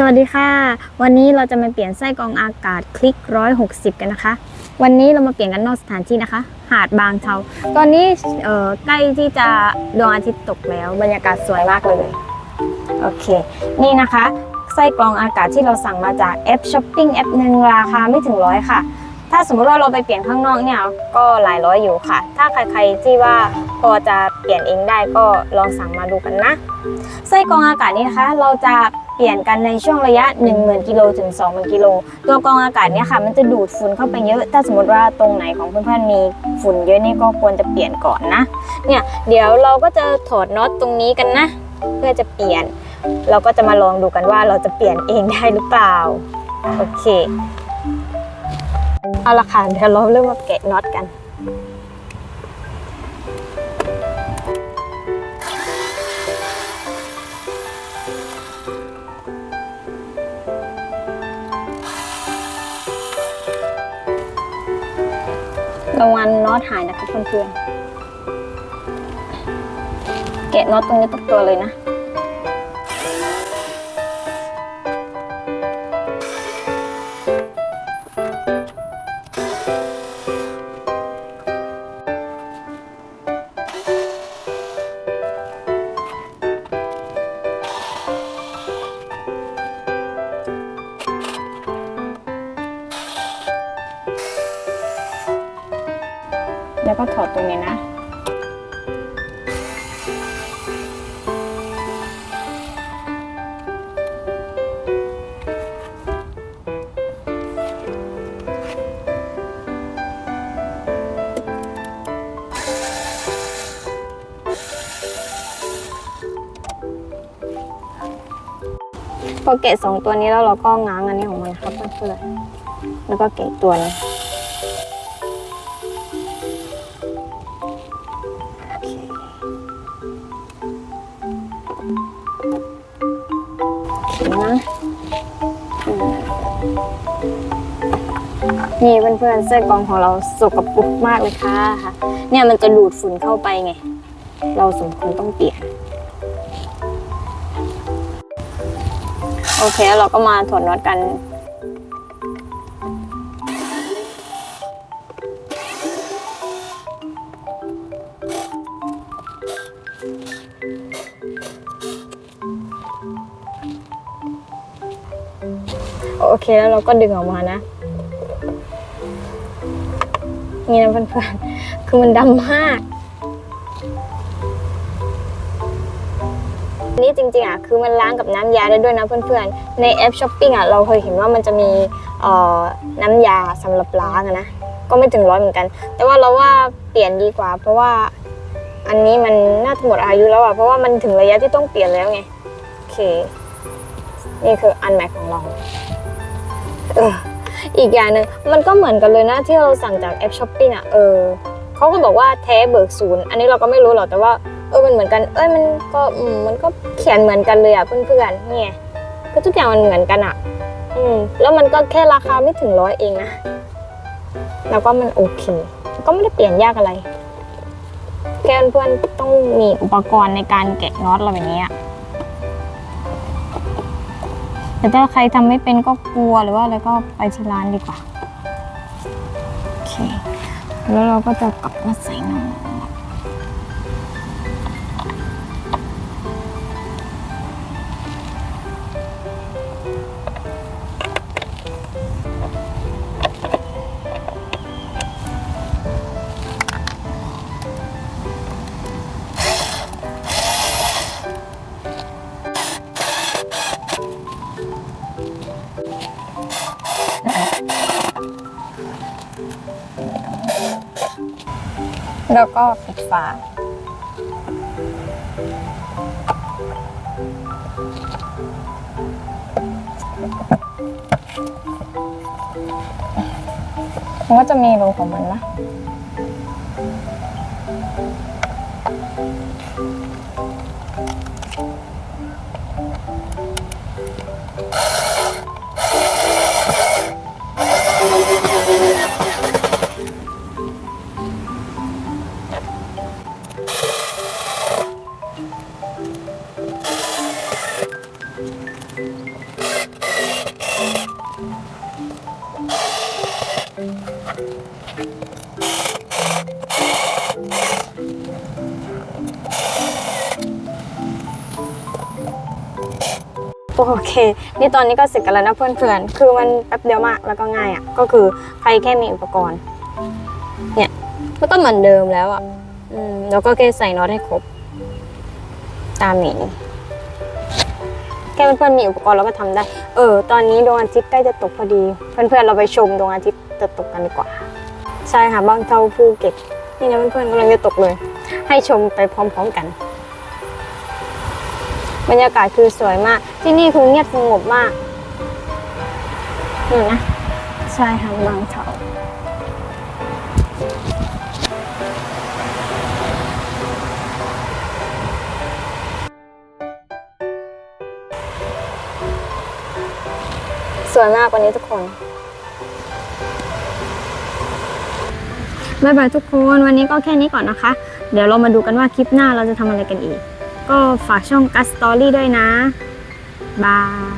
สวัสดีค่ะ วันนี้เราจะมาเปลี่ยนไส้กรองอากาศคลิก 160 กันนะคะ วันนี้เรามาเปลี่ยนกันนอกสถานที่นะคะ หาดบางเทาตอนนี้เอ่อใกล้ที่จะดวงอาทิตย์ตกแล้ว บรรยากาศสวยมากเลย โอเค นี่นะคะ ไส้กรองอากาศที่เราสั่งมาจากแอปช้อปปิ้งแอปหนึ่งราคาไม่ถึงร้อยค่ะ ถ้าสมมติว่าเราไปเปลี่ยนข้างนอกเนี่ยก็หลายร้อยอยู่ค่ะ ถ้าใครๆที่ว่าพอจะเปลี่ยนเองได้ก็ลองสั่งมาดูกันนะ ไส้กรองอากาศนี้นะคะ เราจะ เปลี่ยนกันในช่วงระยะ 10,000กิโลถึง20,000กิโลตัวกรองอากาศเนี่ยค่ะมันจะดูดฝุ่นเข้าไปเยอะถ้าสมมติว่าตรงไหนของเพื่อนๆมีฝุ่นเยอะนี่ก็ควรจะเปลี่ยนก่อนนะเนี่ยเดี๋ยวเราก็จะถอดน็อตตรงนี้กันนะ เพื่อจะเปลี่ยน เราก็จะมาลองดูกันว่าเราจะเปลี่ยนเองได้หรือเปล่าโอเคเอาละค่ะเดี๋ยวเราเริ่มมาแกะน็อตกัน ระวังน็อตหายนะคะเพื่อนๆแกะน็อตตรงนี้ทุกตัวเลยนะ แล้วก็ถอดตรงนี้นะ พอแกะสองตัวนี้แล้วเราก็ง้างอันนี้ของมันครับเพื่อนๆแล้วก็แกะตัวห นึงนะอืมนี่เพื่อนๆเสื้อกองของเราสกปรกมากเลยค่ะ เนี่ยมันจะดูดฝุ่นเข้าไปไง เราสมควรต้องเปลี่ยน โอเคแล้วเราก็มาถอดน็อตกัน โอเคแล้วเราก็ดึงออกมานะนี่นะเพื่อนๆคือมันดำมากนี่จริงๆอะคือมันล้างกับน้ำยาได้ด้วยนะเพื่อนๆ ในแอปช้อปปิ้งอะเราเคยเห็นว่ามันจะมีเอ่อน้ำยาสำหรับล้างนะ ก็ไม่ถึงร้อยเหมือนกัน แต่ว่าเราว่าเปลี่ยนดีกว่า เพราะว่าอันนี้มันน่าจะหมดอายุแล้วอะเพราะว่ามันถึงระยะที่ต้องเปลี่ยนแล้วไง โอเค นี่คืออันใหม่ของเรา เอออีกอย่างหนึ่งมันก็เหมือนกันเลยนะที่เราสั่งจากแอปช้อปปิ้งอะเออเขาก็บอกว่าแท้เบิกศูนย์อันนี้เราก็ไม่รู้หรอกแต่ว่าเออมันเหมือนกัน เอ้ยมันก็อืมมันก็เขียนเหมือนกันเลยอะเพื่อนๆเนี่ยก็ทุกอย่างมันเหมือนกันอะ อืมแล้วมันก็แค่ราคาไม่ถึงร้อยเองนะแล้วก็มันโอเค ก็ไม่ได้เปลี่ยนยากอะไรแค่เพื่อนๆต้องมีอุปกรณ์ในการแกะน็อตอะไรแบบนี้อะ แต่ถ้าใครทำไม่เป็นก็กลัวหรือว่าอะไรก็ไปที่ร้านดีกว่า โอเค แล้วเราก็จะกลับมาใส่น้ำ แล้วก็ปิดฝา มันก็จะมีรูของมันนะ โอเค นี่ตอนนี้ก็เสร็จกันแล้วนะเพื่อนๆ คือมันแป๊บเดียวมากแล้วก็ง่ายอะ ก็คือใครแค่มีอุปกรณ์ เนี่ยก็ต้องเหมือนเดิมแล้วอะแล้วก็แค่ใส่น็อตให้ครบ ตามนี้ แค่เพื่อนๆมีอุปกรณ์เราก็ทำได้ เออ ตอนนี้ดวงอาทิตย์ใกล้จะตกพอดี เพื่อนๆเราไปชมดวงอาทิตย์จะตกกันดีกว่า ใช่ค่ะบางเท่าภูเก็ตนี่นะเพื่อนๆกำลังจะตกเลย ให้ชมไปพร้อมๆกัน บรรยากาศคือสวยมาก ที่นี่คือเงียบสงบมากนี่นะ ใช่ค่ะบางเท่า วยมากวันนี้ทุกคนบายบายทุกคนวันนี้ก็แค่นี้ก่อนนะคะ เดี๋ยวเรามาดูกันว่าคลิปหน้าเราจะทำอะไรกันอีก ก็ฝากช่องกัสตอรี่ด้วยนะ บาย